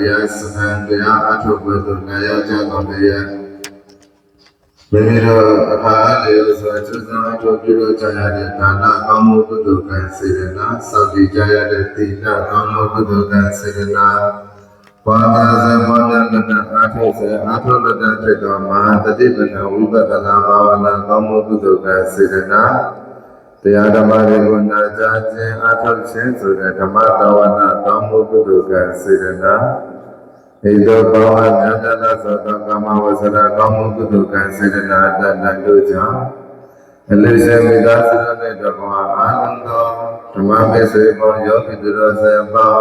တရားစခန်းတရားအထုပ်ပွဲသို့လာရောက်ကြတော်မူရဲ့မိမိတို့အခါအားလျော်စွာကျူးစာအထုပ်ပြုလုပ်ကြရတဲ့ဒါနကောင်းမှုကုသိုလ်ကံစေရနာစောင့်တည်ကြရတဲ့သီလကောင်းမှုကုသိုလ်ကံစေရနာဘာသာစဘာသာလက္ခဏာအထုပ်စေအထုပ်လက္ခဏာဖြစ်သောမဟာတတိပဌာဝိပဿနာဘာဝနာကောင်းမှုကုသိုလ်ကံစေရနာတရားဓမ္မတွေကိုနာကြားခြင်းအထောက်ခြင်းဆိုတဲ့ဓမ္မတာဝနာကောင်းမှုကုသိုလ်ကံစေတနာ ဣသောဘောဝမြတ်တလသောသောကမ္မဝဆရာကောင်းမှုကုသိုလ်ကံစေတနာတဏ္ဍတို့ကြောင့်အလိစေမိသားစုနဲ့တကွာအာနန္တောဓမ္မမေစေဘောယောဂိတရောစေဘော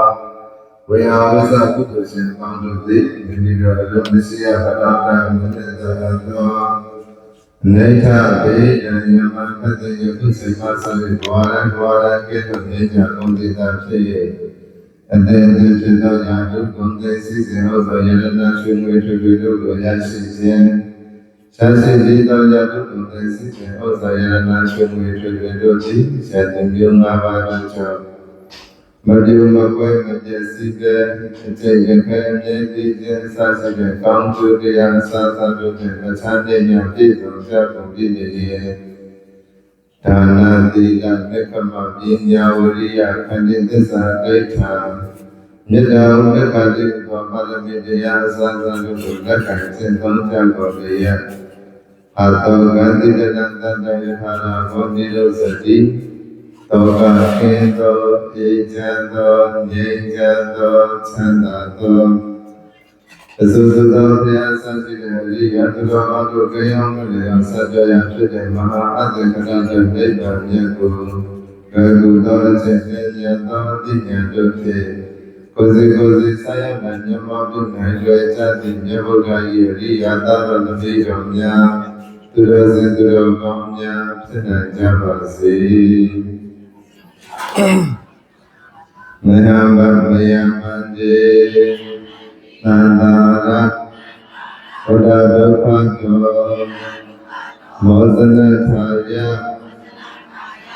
ဝေယဝိသကုသိုလ်ရှင်ပေါင်းတို့သည်မိမိတို့အလုံးမရှိရပတာတံမြတ်သောနေခဘေယံယမပတ္တယုစိမသဝေဘောရံဘောရံကေတုနေကြကုန်တိတာဖြစ်၍ အတေတေဖြစ်သောယာတုကုန်တေစီစဉ်ဟောသောယရဏရှင်ဝေထွေထွေတို့ကိုရရှိခြင်းသာစေတိသောယာတုကုန်တေစီစဉ်ဟောသောယရဏရှင်ဝေထွေထွေတို့သည်ဆက်တင်ပြုငါးပါးသောကြောင့်မပြုမကွဲမပြည့်စည်တဲ့အကျင့်ရခဲအမြဲတည်ခြင်းစသဖြင့်ကောင်းကျိုးတရားအစသတို့ဖြင့်မချမ်းမြေ့ညာပြည့်စုံကြကုန်ပြီနေရဲ့ ဒါနသီလမေခမပညာဝရိယခန္တီသစ္စာဒိဋ္ဌာမေတ္တာဥပ္ပခတိသောပါရမီတရားအစသတို့ကိုလက်ခံသင်သုံးကြကုန်ပြီရဲ့အာတောဂန္တိတနန္တတယဟာရဘောနိရောသတိသောကခေသောပြေချမ်းသောငြိမ်းချမ်းသောချမ်းသာသော အစုစုသောဘုရားဆန့်ရှိတဲ့အရိယသူတော်ဘာတို့ကြောင်းမလျော်ဆက်ကြရဖြစ်တဲ့မဟာအတ္တကရတဲ့နိဗ္ဗာန်မြတ်ကိုဘယ်လိုသောအခြင်းနဲ့ဉာဏ်သောအသိဉာဏ်တို့ဖြင့်ကိုယ်စီကိုယ်စီဆက်ရနိုင်မြတ်မောပြုနိုင်လွယ်ချသည့်မြတ်ဗုဒ္ဓ၏အရိယသာတော်သမီးတော်များသူတော်စင်သူတော်ကောင်းများဖြစ်နိုင်ကြပါစေမယံဗမယံမန္တေ သန္တာရဘုဒ္ဓဒုက္ခတောမောဇနထာယ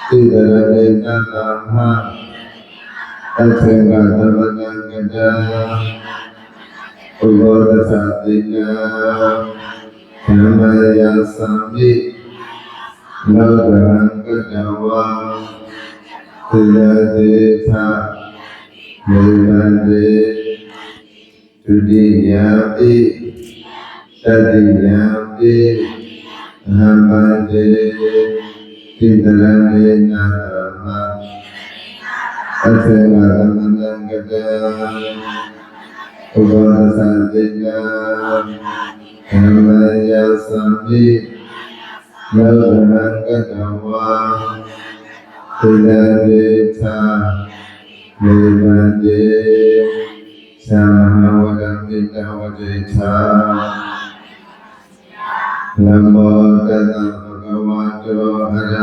သိတရတေနတာမအထေကသမဏံကတံဥဘောဒသတိကဓမ္မယသံမိလောကံကတဝါသေယသေသမေဝန္တေ ဒုတိယပိတတိယပိအဟံပန္တေတိတရဏေနာမအထေဝသမန္တံကတံဥပဒသံတိကံဓမ္မယသံမိလောကံကတဝါသေလဒေသာမေဝန္တေသမဝရမိတဝဒေသာနမောတ တဗုဒ္ဓဝါတောအရ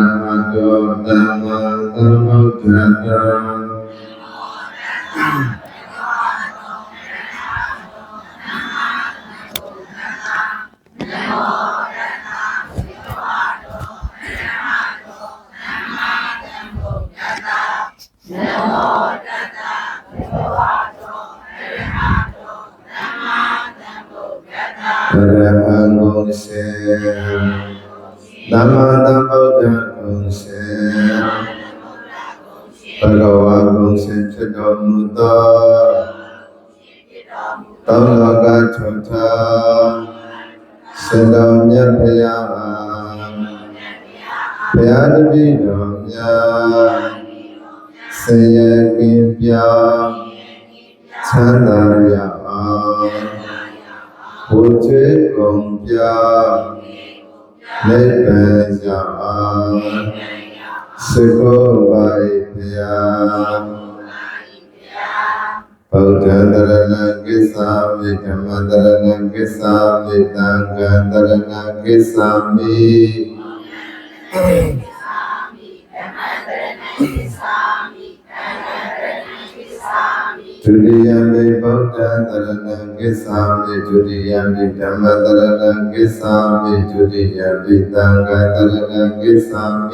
ဟ သမ္မာသမ္ဗုဒ္ဓဂုံစေဘဂဝါဂုံစေဖြစ်တော်မူသောသောလောကထုထာစင်တော်မြတ်ဖရာဘုရားတပည့်တော်များဆင်းရဲကင်းပြောင်းချမ်းသာရအောင်ဘုချေကုန်ပြ နိဗ္ဗာန်ရောက်အောင်စေကိုပါရိဖယာဗုဒ္ဓံတရဏံကိစ္ဆာမိဓမ္မံတရဏံကိစ္ဆာမိသံဃံတရဏံကိစ္ဆာမိဒုတိယမေ ترنگ سام ترنگ سام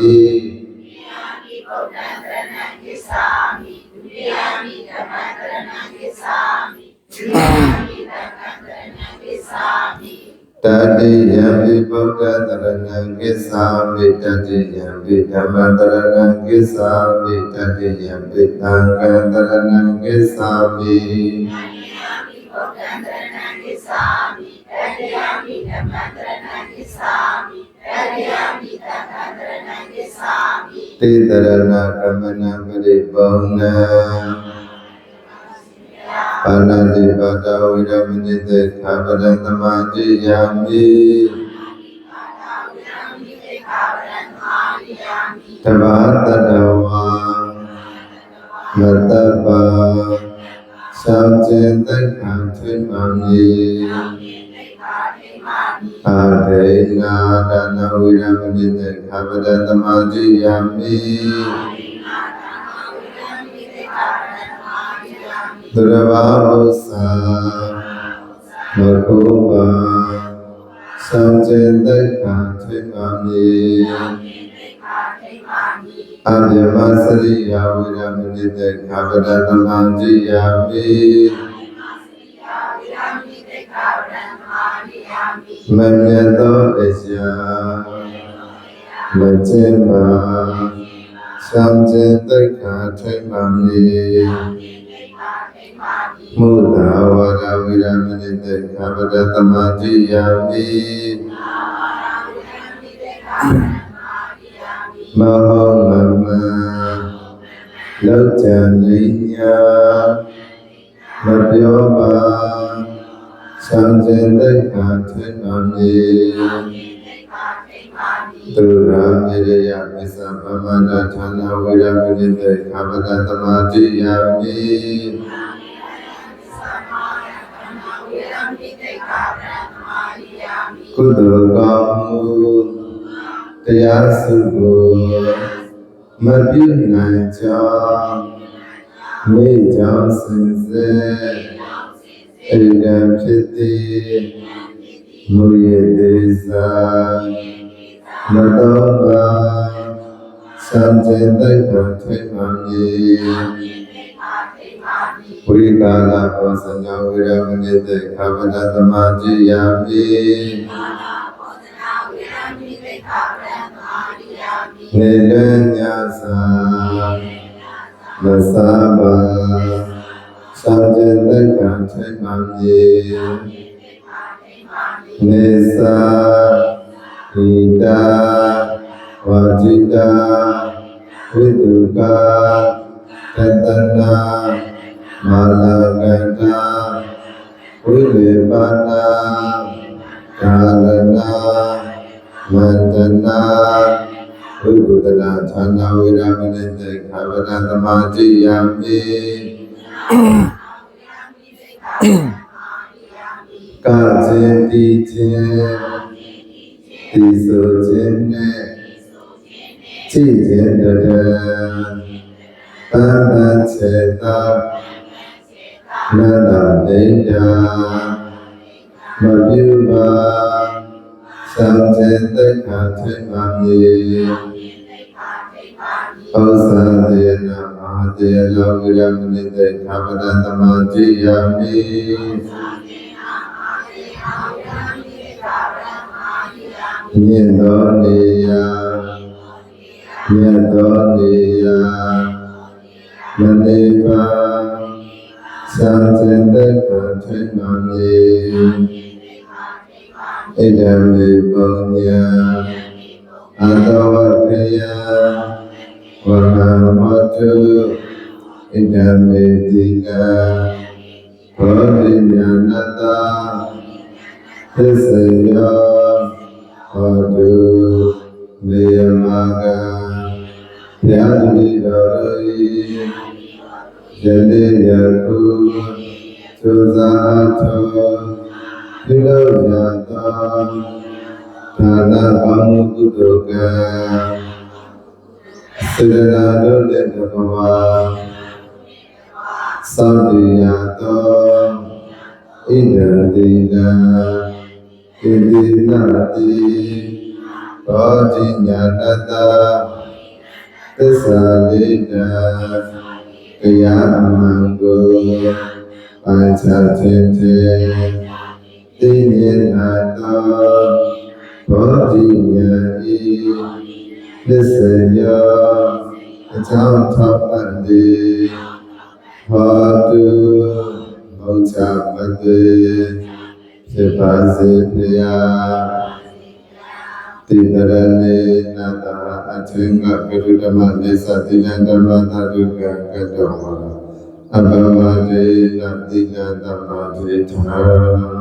ဆာမိဒုတိယမေသံဃံတရဏံကိစ္ဆာမိ Thank တတိယံပိဗုဒ္ဓတရဏံကိစ္ဆာမိတတိယံပိဓမ္မတရဏံကိစ္ဆာမိတတိယံပိသံဃံတရဏံကိစ္ဆာမိတိတရဏကမနံပ ရိပုံနံပါဏာတိပါဒဝိရမဏိတေခာပရံသမာတိယမိတဘာတတဝါမတ္တပါသံကျင်တိတ်ခံထွေးမှမည်အာဘေနာဒါနဝိရမဏိတေခာပရံသမာတိယမိသူရဘာဥစ္စာမကုပါသံကျင်တိတ်ခံထွေးမှမည် အမြမစရိယဝိရမဏိတေခာပရတမံတိယမိမမြတ်သောအရာမကျင်ပါသံကျင်တိတ်ခံထွေးမှမည်မုဒ္ဒဝါဒဝိရမဏိတေခဗဒတမတိယမိ မဟောမမလောက်ကြံလိညာမပြောပါသံကျင်တိတ်ခါထွေးမှမည်သူရာမေရယမစ္ဆဗမန္တဌာနဝိရမဏိတေခဗဒတမတိယမိကုသိုလ်ကောင်းမှု တရားစုကိုမပြုနိုင်ကြောင်းမိကြောင့်စင်စစ်အရိဒံဖြစ်သည်မူရသေးစာမတော်ပါသံကျင်တိုက်ခံထွေးမှမည်ဝိကာလဘောဇညဝိရမဏိတေခဗဒသမာတိယမိ နေလညာသာမသာဘာသံကျင်တက္ကံထိမ့်မှမြေနေသာဣတာဝတိတာဝိတုကာတတနာမာလကန္တာဝိလေပါဏာကာလနာမန္တနာဝိပုဒနာ ဌာနဝိရမဏိတေခဗဒသမာတိယမိကာကျေတိခြင်းဒီဆိုခြင်းနဲ့ကြည်ခြင်းတည်းပန္နစေတာနန္ဒနေတာမပြုပါသံဃေတက္ခထိမမည် ဩဇာတေနမဟာတေလောဝိရမဏိတေခဗဒသမာတိယမိမြင့်သောနေယမြတ်သောနေယမနေပါသံသင်တေခထိမမည်ဣဒံမေပုံညာ အတောဝခေယဝရမတုဣဒံမေတိကဘောဓိညာဏတသစ္စေယောဟောတုမေယမကယတိတော်ဤယနေ့ယခုသုဇာထောပြုလို့ရသော ဒါနကောင်းမှုကုသိုလ်ကံစေတနာတို့လည်းတဘဝသောတိယသောဣဒံတိနာဣတိနာတိဘောဓိညာတတသစ္စာလေးတာကယာအမံကိုပိုင်ချခြင်းတေသိမြင်နာသော ဘောဓိဉာဏ်ဤသစ္စေယောအကြောင်းထောက်ပံ့သည်ဟောတုဘုရားမတေဖြစ်ပါစေဖျားတိတရဏေနတအထင်္ဂဂရုဓမ္မနေသတိလံဓမ္မတတုကကတောအဘဝတေနတိလံဓမ္မတေထာ